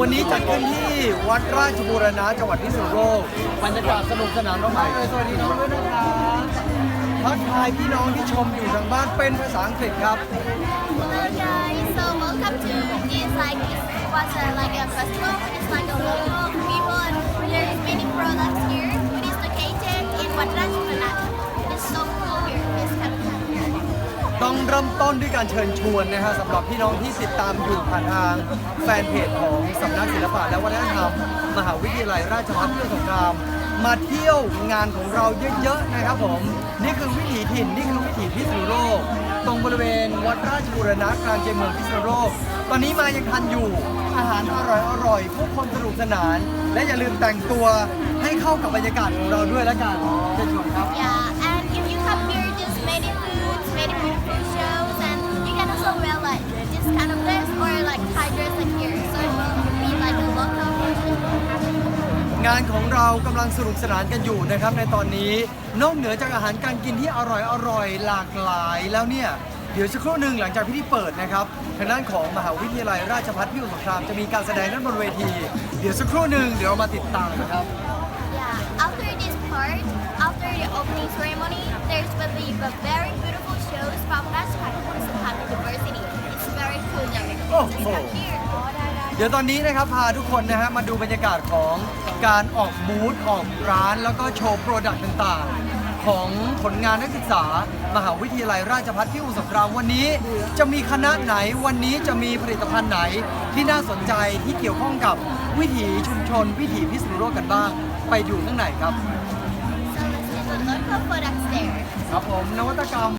วันนี้จัดขึ้นที่วัดราชบูรณะจังหวัดพิษณุโลกบรรยากาศสนุกสนานมากๆเลยสวัสดีน้องด้วยนะคะทักทายพี่น้องที่ชมอยู่ทางบ้านเป็นภาษาอังกฤษครับ Hello guys, so welcome to Inside this was a, like a festival. It's like a local ต้องเริ่มต้นด้วยการเชิญชวนนะฮะสำหรับพี่น้องที่ติดตามอยู่ผ่านทางแฟนเพจของสำนักศิลปะและวัฒนธรรม มหาวิทยาลัยราชภัฏเพื่อสงคราม มาเที่ยวงานของเราเยอะๆนะครับผม นี่คือวิถีถิ่นนี่คือวิถีพิษณุโลกตรงบริเวณวัดราชบูรณะกลางใจเมืองพิษณุโลกตอนนี้มายังทันอยู่อาหารอร่อยๆผู้คนสนุกสนาน และอย่าลืมแต่งตัวให้เข้ากับบรรยากาศของเราด้วยแล้วกันเชิญชวนครับ งานของเรากำลังสนุกสนานกันอยู่นะครับในตอนนี้นอกเหนือจากอาหารการกินที่อร่อยอร่อยหลากหลายแล้วเนี่ยเดี๋ยวสักครู่หนึ่งหลังจากพิธีเปิดนะครับทางด้านของมหาวิทยาลัยราชภัฏพิบูลสงครามจะมีการแสดงด้านบนเวที เดี๋ยวสักครู่หนึ่งเดี๋ยวเรามาติดตามนะครับ Yeah, after this part, after the opening ceremony, there's will be a very beautiful shows from Rajasthan University. It's very cool there. Oh, Just oh. เดี๋ยวตอนนี้นะครับพาทุกคนนะฮะมาดูบรรยากาศของการออกบูธออกร้าน แล้วก็โชว์โปรดักต์ต่างๆ ของผลงานนักศึกษา มหาวิทยาลัยราชภัฏพิบูลสงครามวันนี้ จะมีคณะไหนวันนี้จะมีผลิตภัณฑ์ไหนที่น่าสนใจที่เกี่ยวข้องกับวิถีชุมชน วิถีพิษณุโลกกันบ้าง ไปดูข้างในครับ So local products there. ครับผมนวัตกรรม